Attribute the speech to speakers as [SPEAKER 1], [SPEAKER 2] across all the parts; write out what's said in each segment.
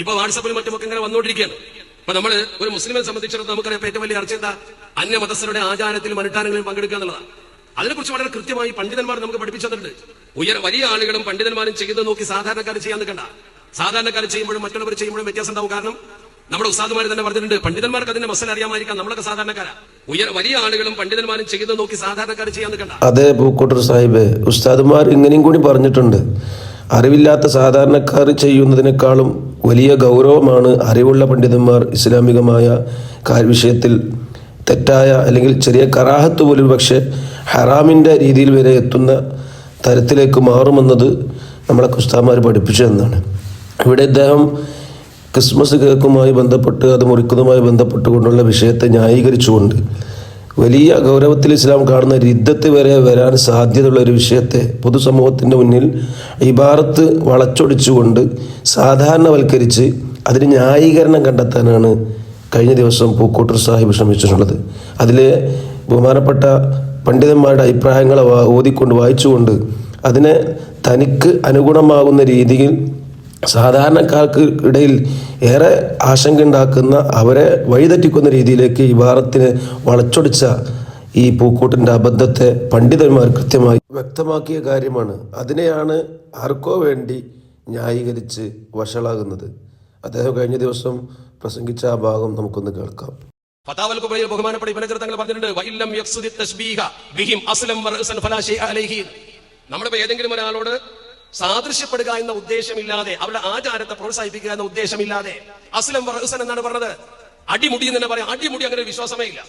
[SPEAKER 1] ഇപ്പൊ വാട്സപ്പിലും മറ്റുമൊക്കെ ഇങ്ങനെ വന്നുകൊണ്ടിരിക്കുകയാണ് അപ്പൊ നമ്മൾ ഒരു മുസ്ലിമിനെ സംബന്ധിച്ചിടത്തോളം നമുക്കറിയാം ഏറ്റവും വലിയ ചർച്ച അന്യ അന്യമതസ്ഥരുടെ ആചാരത്തിലും അനുഷ്ഠാനങ്ങളിലും പങ്കെടുക്കുക എന്നുള്ളതാണ്. അതിനെക്കുറിച്ച് വളരെ കൃത്യമായി പണ്ഡിതന്മാർ നമുക്ക് പഠിപ്പിച്ചു തന്നിട്ടുണ്ട്. ഉയർ വലിയ ആളുകളും പണ്ഡിതന്മാരും ചെയ്യുന്നത് നോക്കി സാധാരണക്കാർ ചെയ്യാൻ നിൽക്കണ്ട. സാധാരണക്കാർ ചെയ്യുമ്പോഴും മറ്റുള്ളവർ ചെയ്യുമ്പോഴും വ്യത്യാസം ഉണ്ടാവും. കാരണം നമ്മുടെ ഉസ്താദുമാർ തന്നെ പറഞ്ഞിട്ടുണ്ട് പണ്ഡിതന്മാർക്ക് അതിന്റെ മസല അറിയാമായിരിക്കാം. നമ്മളൊക്കെ സാധാരണക്കാരാ. ഉയർ വലിയ ആളുകളും പണ്ഡിതന്മാരും ചെയ്യുന്നത് നോക്കി സാധാരണക്കാർ ചെയ്യാൻ നിൽക്കണ്ട.
[SPEAKER 2] അതെ പൂക്കോട്ടർ സാഹിബ് ഉസ്താദുമാർ ഇങ്ങനെയും കൂടി പറഞ്ഞിട്ടുണ്ട്. അറിവില്ലാത്ത സാധാരണക്കാർ ചെയ്യുന്നതിനേക്കാളും വലിയ ഗൗരവമാണ് അറിവുള്ള പണ്ഡിതന്മാർ ഇസ്ലാമികമായ കാര്യവിഷയത്തിൽ തെറ്റായ അല്ലെങ്കിൽ ചെറിയ കറാഹത്ത് പോലും പക്ഷെ ഹറാമിന്റെ രീതിയിൽ വരെ എത്തുന്ന തരത്തിലേക്ക് മാറുമെന്നത് നമ്മളെ ക്രിസ്താമാർ പഠിപ്പിച്ചു എന്നാണ് ഇവിടെ ഇദ്ദേഹം ക്രിസ്മസ് കേക്കുമായി ബന്ധപ്പെട്ട് അത് മുറിക്കുന്നതുമായി ബന്ധപ്പെട്ടുകൊണ്ടുള്ള വിഷയത്തെ ന്യായീകരിച്ചുകൊണ്ട് വലിയ ഗൗരവത്തിൽ ഇസ്ലാം കാണുന്ന രിദ്ധത്ത് വരെ വരാൻ സാധ്യതയുള്ള ഒരു വിഷയത്തെ പൊതുസമൂഹത്തിന്റെ മുന്നിൽ ഇബാറത്ത് വളച്ചൊടിച്ചുകൊണ്ട് സാധാരണവൽക്കരിച്ച് അതിന് ന്യായീകരണം കണ്ടെത്താനാണ് കഴിഞ്ഞ ദിവസം പൂക്കോട്ടൂർ സാഹിബ് ശ്രമിച്ചിട്ടുള്ളത്. അതിലെ ബഹുമാനപ്പെട്ട പണ്ഡിതന്മാരുടെ അഭിപ്രായങ്ങളെ ഓതിക്കൊണ്ട് വായിച്ചുകൊണ്ട് അതിനെ തനിക്ക് അനുഗുണമാകുന്ന രീതിയിൽ സാധാരണക്കാർക്ക് ഇടയിൽ ഏറെ ആശങ്കയുണ്ടാക്കുന്ന അവരെ വഴിതെറ്റിക്കുന്ന രീതിയിലേക്ക് ഈ ഭാരത്തിന് വളച്ചൊടിച്ച ഈ പൂക്കൂട്ടിന്റെ അബദ്ധത്തെ പണ്ഡിതന്മാർ കൃത്യമായി വ്യക്തമാക്കിയ കാര്യമാണ്. അതിനെയാണ് ആർക്കോ വേണ്ടി ന്യായീകരിച്ച് വഷളാകുന്നത്. അദ്ദേഹം കഴിഞ്ഞ ദിവസം പ്രസംഗിച്ച ആ ഭാഗം നമുക്കൊന്ന് കേൾക്കാം.
[SPEAKER 1] ഫതാവൽ കുബൈൽ ബഹുമാനപ്പെട്ട തങ്ങൾ പറഞ്ഞിട്ടുണ്ട് തശ്ബീഹ ബിഹിം അസ്ലം ഫലാ അലൈഹി. ഏതെങ്കിലും ഒരാളോട് സാദൃശ്യപ്പെടുക എന്ന ഉദ്ദേശമില്ലാതെ അവരുടെ ആചാരത്തെ പ്രോത്സാഹിപ്പിക്കുക എന്ന ഉദ്ദേശമില്ലാതെ. അസ്ലം വറഅസൻ എന്നാണ് പറഞ്ഞത്. അടിമുടി എന്ന് തന്നെ പറയാം. അടിമുടി അങ്ങനെ വിശ്വാസമേ ഇല്ല.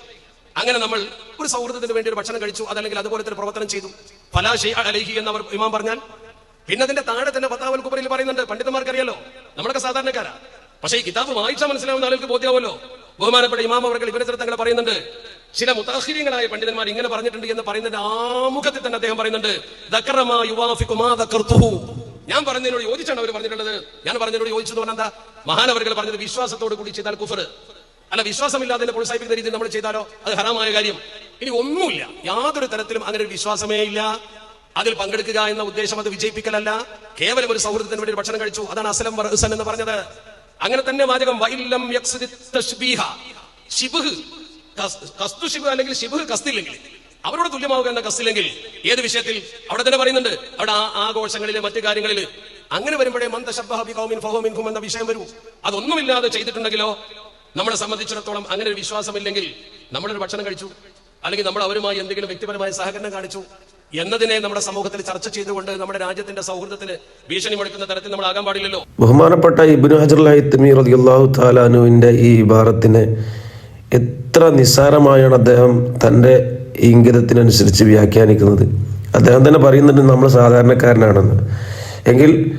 [SPEAKER 1] അങ്ങനെ നമ്മൾ ഒരു സൗഹൃദത്തിന് വേണ്ടി ഒരു ഭക്ഷണം കഴിച്ചു അതല്ലെങ്കിൽ അതുപോലെ തന്നെ പ്രവർത്തനം ചെയ്തു. ഫലാ അലഹി എന്നവർ ഇമാം പറഞ്ഞാൽ പിന്നെ അതിന്റെ താഴെ തന്നെ പത്താവൽ കുബറിൽ പറയുന്നുണ്ട്. പണ്ഡിതന്മാർക്കറിയാലോ? നമ്മളൊക്കെ സാധാരണക്കാരാ. പക്ഷേ ഈ കിതാബ് വായിച്ചാൽ മനസ്സിലാവുന്ന ആളുകൾക്ക് ബോധ്യാവല്ലോ. ബഹുമാനപ്പെട്ട ഇമാം അവർ ഇവരെ തങ്ങളെ പറയുന്നുണ്ട്. ചില മുതാഹിര്യങ്ങളായ പണ്ഡിതന്മാർ ഇങ്ങനെ പറഞ്ഞിട്ടുണ്ട് എന്ന് പറയുന്നതിന്റെ ആമുഖത്തിൽ തന്നെ അദ്ദേഹം പറയുന്നുണ്ട് "ദക്കറമാ യുവാഫിക്കു മാ ദക്കർത്തുഹു." ഞാൻ പറഞ്ഞതിനോട് യോജിച്ചാണ് അവർ പറഞ്ഞിട്ടുള്ളത്. ഞാൻ പറഞ്ഞതിനോട് യോജിച്ചത് എന്താ? മഹാനവറുകൾ പറഞ്ഞത് വിശ്വാസത്തോട് കൂടി ചെയ്താൽ കുഫർ. അല്ല വിശ്വാസമില്ലാതെ പ്രോത്സാഹിപ്പിക്കുന്ന രീതിയിൽ നമ്മൾ ചെയ്താലോ? അത് ഹറാമായ കാര്യം. ഇനി ഒന്നുമില്ല. യാതൊരു തരത്തിലും അങ്ങനെ ഒരു വിശ്വാസമേ ഇല്ല. അതിൽ പങ്കെടുക്കുക എന്ന ഉദ്ദേശം അത് വിജയിപ്പിക്കലല്ല. കേവലം ഒരു സൗഹൃദത്തിന് വേണ്ടി ഭക്ഷണം കഴിച്ചു. അതാണ് അസലം എന്ന് പറഞ്ഞത്. അങ്ങനെ തന്നെ വാചകം വൈലം കസ്തു ശിബു അല്ലെങ്കിൽ ശിബു കസ്തില്ലെങ്കിൽ അവരോട് തുല്യമാവുക എന്ന കസ്തില്ലെങ്കിൽ ഏത് വിഷയത്തിൽ? അവിടെ തന്നെ പറയുന്നുണ്ട് അവിടെ ആ ആഘോഷങ്ങളിൽ മറ്റു കാര്യങ്ങളിൽ അങ്ങനെ വരുമ്പോഴേ മന്ദശബ്ബി കൗമിൻ എന്ന വിഷയം വരൂ. അതൊന്നുമില്ലാതെ ചെയ്തിട്ടുണ്ടെങ്കിലോ? നമ്മളെ സംബന്ധിച്ചിടത്തോളം അങ്ങനെ ഒരു വിശ്വാസമില്ലെങ്കിൽ നമ്മളൊരു ഭക്ഷണം കഴിച്ചു അല്ലെങ്കിൽ നമ്മൾ അവരുമായി എന്തെങ്കിലും വ്യക്തിപരമായ സഹകരണം കാണിച്ചു എന്നതിനെ നമ്മുടെ സമൂഹത്തിൽ ചർച്ച ചെയ്തുകൊണ്ട് നമ്മുടെ രാജ്യത്തിന്റെ സൗഹൃദത്തിന് ഭീഷണി മുടക്കുന്ന തരത്തിൽ നമ്മൾ ആകാൻ പാടില്ലല്ലോ.
[SPEAKER 2] ബഹുമാനപ്പെട്ട ഇബ്നു താലാനുവിന്റെ ഈ ഇബാറത്തിനെ എത്ര നിസ്സാരമായാണ് അദ്ദേഹം തന്റെ ഇംഗിതത്തിനനുസരിച്ച് വ്യാഖ്യാനിക്കുന്നത്. അദ്ദേഹം തന്നെ പറയുന്നുണ്ട് നമ്മൾ സാധാരണക്കാരനാണെന്ന്. എങ്കിൽ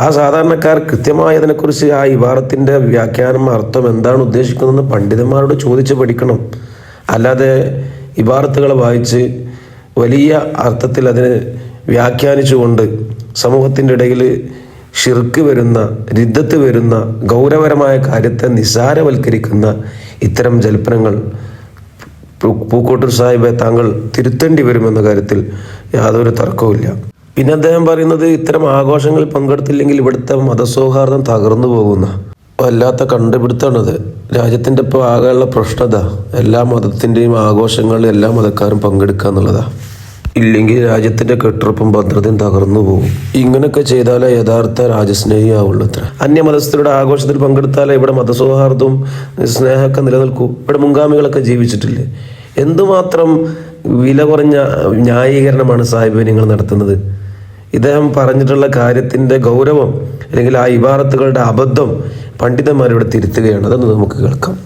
[SPEAKER 2] ആ സാധാരണക്കാർ കൃത്യമായി അതിനെക്കുറിച്ച് ആ ഇബാറത്തിന്റെ വ്യാഖ്യാനം അർത്ഥം എന്താണ് ഉദ്ദേശിക്കുന്നതെന്ന് പണ്ഡിതന്മാരോട് ചോദിച്ച് പഠിക്കണം. അല്ലാതെ ഇബാറത്തുകളെ വായിച്ച് വലിയ അർത്ഥത്തിൽ അതിനെ വ്യാഖ്യാനിച്ചുകൊണ്ട് സമൂഹത്തിന്റെ ഇടയിൽ ഷിർക്ക് വരുന്ന രിദ്ധത്ത് വരുന്ന ഗൗരവരമായ കാര്യത്തെ നിസ്സാരവൽക്കരിക്കുന്ന ഇത്തരം ജൽപ്പനങ്ങൾ പൂക്കോട്ടൂർ സാഹിബെ താങ്കൾ തിരുത്തേണ്ടി വരുമെന്ന കാര്യത്തിൽ യാതൊരു തർക്കവുമില്ല. പിന്നെ അദ്ദേഹം പറയുന്നത് ഇത്തരം ആഘോഷങ്ങൾ പങ്കെടുത്തില്ലെങ്കിൽ ഇവിടുത്തെ മതസൗഹാർദ്ദം തകർന്നു പോകുന്ന വല്ലാത്ത കണ്ടുപിടുത്തമാണത്. രാജ്യത്തിന്റെ ഇപ്പോൾ ആകെയുള്ള പ്രശ്നത. എല്ലാ മതത്തിന്റെയും ആഘോഷങ്ങളിൽ എല്ലാ മതക്കാരും പങ്കെടുക്കുക എന്നുള്ളതാ. ഇല്ലെങ്കിൽ രാജ്യത്തിന്റെ കെട്ടുറപ്പും ഭദ്രതയും തകർന്നു പോകും. ഇങ്ങനെയൊക്കെ ചെയ്താലേ യഥാർത്ഥ രാജ്യസ്നേഹി ആവുള്ളൂ അത്ര അന്യമതസ്ഥരുടെ ആഘോഷത്തിൽ പങ്കെടുത്താലേ ഇവിടെ മതസൗഹാർദ്ദവും സ്നേഹമൊക്കെ നിലനിൽക്കൂ. ഇവിടെ മുൻഗാമികളൊക്കെ ജീവിച്ചിട്ടില്ലേ? എന്തുമാത്രം വില കുറഞ്ഞ ന്യായീകരണമാണ് സാഹിബ് നിങ്ങൾ നടത്തുന്നത്? ഇദ്ദേഹം പറഞ്ഞിട്ടുള്ള കാര്യത്തിന്റെ ഗൗരവം അല്ലെങ്കിൽ ആ ഇബാറത്തുകളുടെ അബദ്ധം പണ്ഡിതന്മാരിവിടെ തിരുത്തുകയാണ്. അതൊന്ന് നമുക്ക് കേൾക്കാം.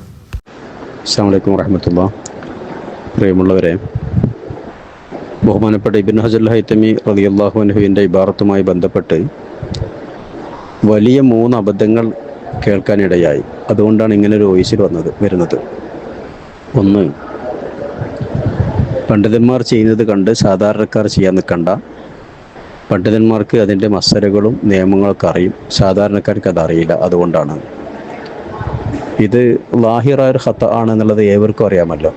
[SPEAKER 3] അസ്സാം വലൈക്കും വാഹമത്തുള്ള പ്രിയമുള്ളവരെ ബഹുമാനപ്പെട്ട ഇബിൻ ഹജർ ഹൈത്തമി റളിയല്ലാഹു അൻഹുവിന്റെ ഇബാറത്തുമായി ബന്ധപ്പെട്ട് വലിയ മൂന്ന് അബദ്ധങ്ങൾ കേൾക്കാനിടയായി. അതുകൊണ്ടാണ് ഇങ്ങനെ ഒരു വോയിസിൽ വന്നത് വരുന്നത്. ഒന്ന് പണ്ഡിതന്മാർ ചെയ്യുന്നത് കണ്ട് സാധാരണക്കാർ ചെയ്യാൻ നിൽക്കണ്ട. പണ്ഡിതന്മാർക്ക് അതിന്റെ മസരകളും നിയമങ്ങളൊക്കെ അറിയും. സാധാരണക്കാർക്ക് അതറിയില്ല അതുകൊണ്ടാണ്. ഇത് ലാഹിറായ ഹത്ത ആണെന്നുള്ളത് ഏവർക്കും അറിയാമല്ലോ.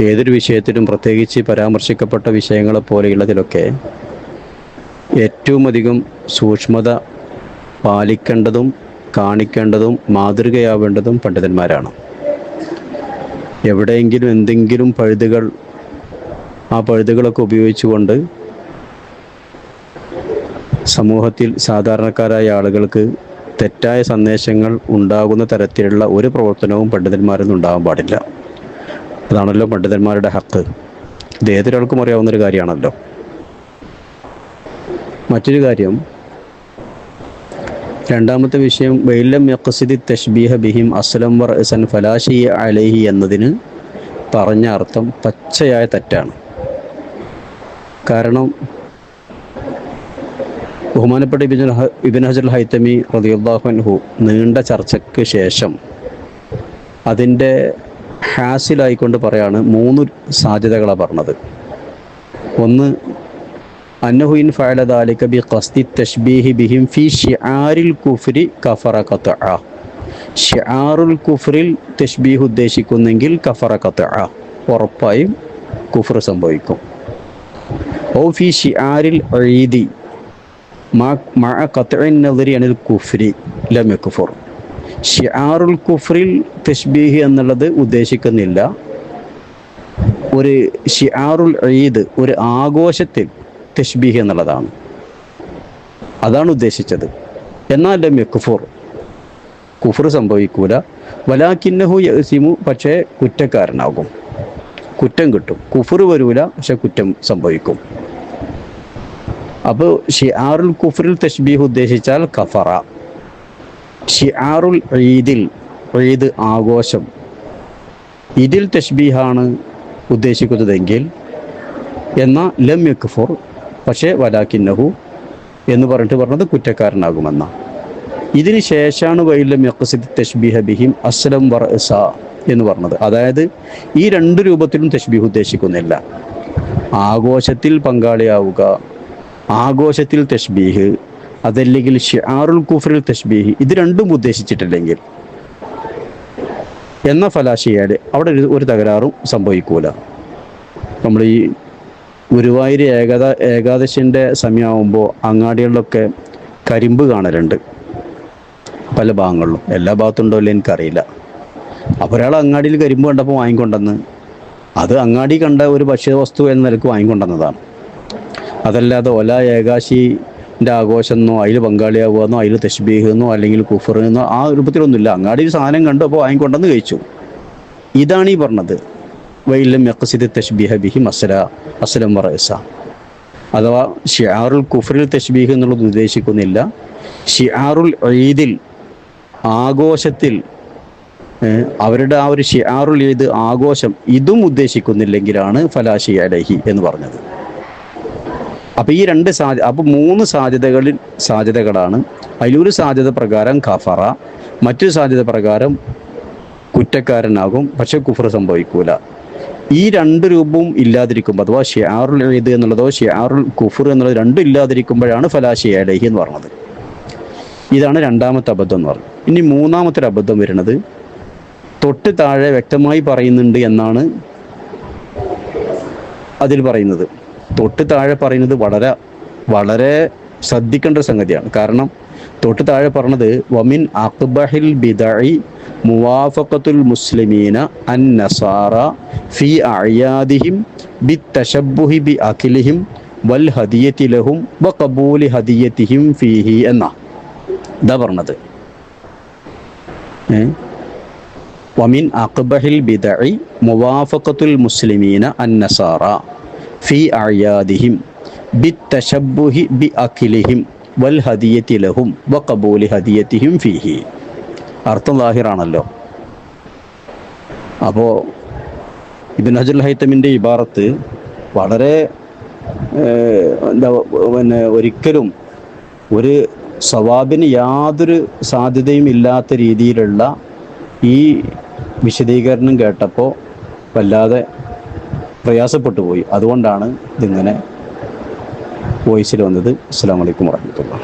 [SPEAKER 3] ഏതൊരു വിഷയത്തിലും പ്രത്യേകിച്ച് പരാമർശിക്കപ്പെട്ട വിഷയങ്ങളെ പോലെയുള്ളതിലൊക്കെ ഏറ്റവും അധികം സൂക്ഷ്മത പാലിക്കേണ്ടതും കാണിക്കേണ്ടതും മാതൃകയാവേണ്ടതും പണ്ഡിതന്മാരാണ്. എവിടെയെങ്കിലും എന്തെങ്കിലും പഴുതുകൾ ആ പഴുതുകളൊക്കെ ഉപയോഗിച്ചുകൊണ്ട് സമൂഹത്തിൽ സാധാരണക്കാരായ ആളുകൾക്ക് തെറ്റായ സന്ദേശങ്ങൾ ഉണ്ടാകുന്ന തരത്തിലുള്ള ഒരു പ്രവർത്തനവും പണ്ഡിതന്മാരിൽ നിന്നുണ്ടാകാൻ പാടില്ല. അതാണല്ലോ പണ്ഡിതന്മാരുടെ ഹക്ക്. ഇത് ഏതൊരാൾക്കും അറിയാവുന്ന ഒരു കാര്യമാണല്ലോ. മറ്റൊരു കാര്യം രണ്ടാമത്തെ വിഷയം വെയിലം യക്സിദി തഷ്ബീഹ ബിഹിം അസ്ലം വർ ഇസൻ ഫലാഷി അലഹി എന്നതിന് പറഞ്ഞ അർത്ഥം പച്ചയായ തെറ്റാണ്. കാരണം ബഹുമാനപ്പെട്ട ഇബിൻ ഇബിൻ ഹജർ ഹൈത്തമി റതിയുല്ലാഹു അൻഹു നീണ്ട ചർച്ചയ്ക്ക് ശേഷം അതിന്റെ ഹാസിലായിക്കൊണ്ട് പറയാണ് മൂന്ന് സാധ്യതകളാണ് പറഞ്ഞത്. ഒന്ന് അന്നഹുയിൻ ദാലിക ബി ഖസ്തി തഷ്ബീഹി ബിഹിം ഫി ഷിആരിൽ കുഫ്രി കഫറ ഖത്അ. ഷിആറുൽ കുഫ്രിൽ തഷ്ബീഹ് ഉദ്ദേശിക്കുന്നെങ്കിൽ കഫറ ഖത്അ. ഉറപ്പായും കുഫർ സംഭവിക്കും. ഓ ഫി ഷിആരിൽ ഈദി. മഅ ഖത്ഇൻ നദരി അനിൽ കുഫ്രി ലം യക്ഫുർ. ഷിആറുൽ കുഫ്രിൽ തഷ്ബീഹ് എന്നുള്ളത് ഉദ്ദേശിക്കുന്നില്ല. ഒരു ഷിആറുൽ ഈദ് ഒരു ആഘോഷത്തിൽ തഷ്ബീഹ് എന്നുള്ളതാണ്. അതാണ് ഉദ്ദേശിച്ചത്. എന്നാൽ ലമ്യ കുഫുർ കുഫർ സംഭവിക്കൂല. വലാക്കിന്നഹു യസിമു പക്ഷേ കുറ്റക്കാരനാകും. കുറ്റം കിട്ടും. കുഫർ വരൂല പക്ഷെ കുറ്റം സംഭവിക്കും. അപ്പോൾ ഷിആറുൽ കുഫറിൽ തഷ്ബീഹ് ഉദ്ദേശിച്ചാൽ കഫറ. ഷിആറുൽ ഈദിൽ ഈദ് ആഘോഷം. ഇതിൽ തഷ്ബീഹാണ് ഉദ്ദേശിക്കുന്നതെങ്കിൽ എന്ന ലം യക്ഫുർ പക്ഷേ വലാക്കിന്നഹു എന്ന് പറഞ്ഞിട്ട് പറഞ്ഞത് കുറ്റക്കാരനാകുമെന്ന. ഇതിന് ശേഷമാണ് വൈലം യഖസിദ് തഷ്ബീഹ ബിഹിം അസ്ലം വർ എന്ന് പറഞ്ഞത്. അതായത് ഈ രണ്ട് രൂപത്തിലും തഷ്ബീഹ് ഉദ്ദേശിക്കുന്നില്ല. ആഘോഷത്തിൽ പങ്കാളിയാവുക ആഘോഷത്തിൽ തഷ്ബീഹ് അതല്ലെങ്കിൽ ഷിആറുൽ കുഫറിൽ തഷ്ബീഹി ഇത് രണ്ടും ഉദ്ദേശിച്ചിട്ടില്ലെങ്കിൽ. എന്ന ഫലാശിയാൽ അവിടെ ഒരു തകരാറും സംഭവിക്കൂല. നമ്മൾ ഈ ഗുരുവായൂർ ഏകാദ ഏകാദശിന്റെ സമയമാകുമ്പോൾ അങ്ങാടികളിലൊക്കെ കരിമ്പ് കാണലുണ്ട്. പല ഭാഗങ്ങളിലും. എല്ലാ ഭാഗത്തുണ്ടോ ഇല്ല എനിക്കറിയില്ല. അപ്പോൾ ഒരാൾ അങ്ങാടിയിൽ കരിമ്പ് കണ്ടപ്പോൾ വാങ്ങിക്കൊണ്ടെന്ന് അത് അങ്ങാടി കണ്ട ഒരു ഭക്ഷ്യവസ്തു എന്ന നിലയ്ക്ക് വാങ്ങിക്കൊണ്ടെന്നതാണ് അതല്ലാതെ ഒല ഏകാശിന്റെ ആഘോഷം എന്നോ അതിൽ പങ്കാളിയാവുകയെന്നോ അതിൽ തഷ്ബീഹ് എന്നോ അല്ലെങ്കിൽ കുഫർ എന്നോ ആ രൂപത്തിലൊന്നുമില്ല. ഒരു സാധനം കണ്ടു അപ്പോൾ വാങ്ങിക്കൊണ്ടെന്ന് കഴിച്ചു. ഇതാണ് ഈ പറഞ്ഞത്. വൈലം യക്സിദ് തഷ്ബീഹ ബിഹി മസല അസലം വറസ അഥവാ ഷിയാറുൽ കുഫറിൽ തഷ്ബീഹ് എന്നുള്ളത് ഉദ്ദേശിക്കുന്നില്ല. ഷിയാറുൽ ഈദിൽ ആഘോഷത്തിൽ അവരുടെ ആ ഒരു ഷിയാറുൽ ഈദ് ആഘോഷം ഇതും ഉദ്ദേശിക്കുന്നില്ലെങ്കിലാണ് ഫലാഷി അലഹി എന്ന് പറഞ്ഞത്. അപ്പൊ ഈ രണ്ട് സാധ്യ അപ്പം മൂന്ന് സാധ്യതകളിൽ സാധ്യതകളാണ്. അതിലൊരു സാധ്യത പ്രകാരം കഫറ മറ്റൊരു സാധ്യത പ്രകാരം കുറ്റക്കാരനാകും പക്ഷെ കുഫർ സംഭവിക്കൂല. ഈ രണ്ട് രൂപവും ഇല്ലാതിരിക്കുമ്പോൾ അഥവാ ഷിയാറുൽ ഇത് എന്നുള്ളതോ ഷിയാറുൽ കുഫർ എന്നുള്ളത് രണ്ടും ഇല്ലാതിരിക്കുമ്പോഴാണ് ഫലാശിയ അലഹി എന്ന് പറഞ്ഞത്. ഇതാണ് രണ്ടാമത്തെ അബദ്ധം എന്ന് പറഞ്ഞത്. ഇനി മൂന്നാമത്തെ ഒരു അബദ്ധം വരുന്നത് തൊട്ട് താഴെ വ്യക്തമായി പറയുന്നുണ്ട് എന്നാണ് അതിൽ പറയുന്നത്. തൊട്ട് താഴെ പറയുന്നത് വളരെ വളരെ ശ്രദ്ധിക്കേണ്ട ഒരു സംഗതിയാണ്. കാരണം തൊട്ട് താഴെ പറഞ്ഞത് വമിൻ അക്ബഹിൽ ബിദഇ മുവാഫഖത്തുൽ മുസ്ലിമീന അൻ നസാറ ഫി അയാദിഹിം ബി തശബുഹി ബി അഖിലിഹിം വൽ ഹദിയത്തി ലഹും വ കബൂലി ഹദിയത്തിഹിം ഫീഹി എന്ന. ഇതാ പറഞ്ഞത്. വമിൻ അക്ബഹിൽ ബിദഇ മുവാഫഖത്തുൽ മുസ്ലിമീന അൻ നസാറ ഫി അയാദിഹിം ബി തഷബുഹി ബി അഖിലിഹിം വൽ ഹദിയത്തി ലഹും വ കബൂലി ഹദിയത്തിഹിം ഫിഹി. അർത്ഥം ദാഹിറാണല്ലോ അപ്പോൾ ഇബിൻ ഹജുൽ ഹൈത്തമിന്റെ ഇബാറത്ത് വളരെ എന്താ പിന്നെ ഒരിക്കലും ഒരു സവാബിന് യാതൊരു സാധ്യതയും ഇല്ലാത്ത രീതിയിലുള്ള ഈ വിശദീകരണം കേട്ടപ്പോൾ വല്ലാതെ പ്രയാസപ്പെട്ടു പോയി അതുകൊണ്ടാണ് ഇതിങ്ങനെ വോയിസിൽ വന്നത്. അസ്സാം വലൈക്കും വാഹമത്തുള്ള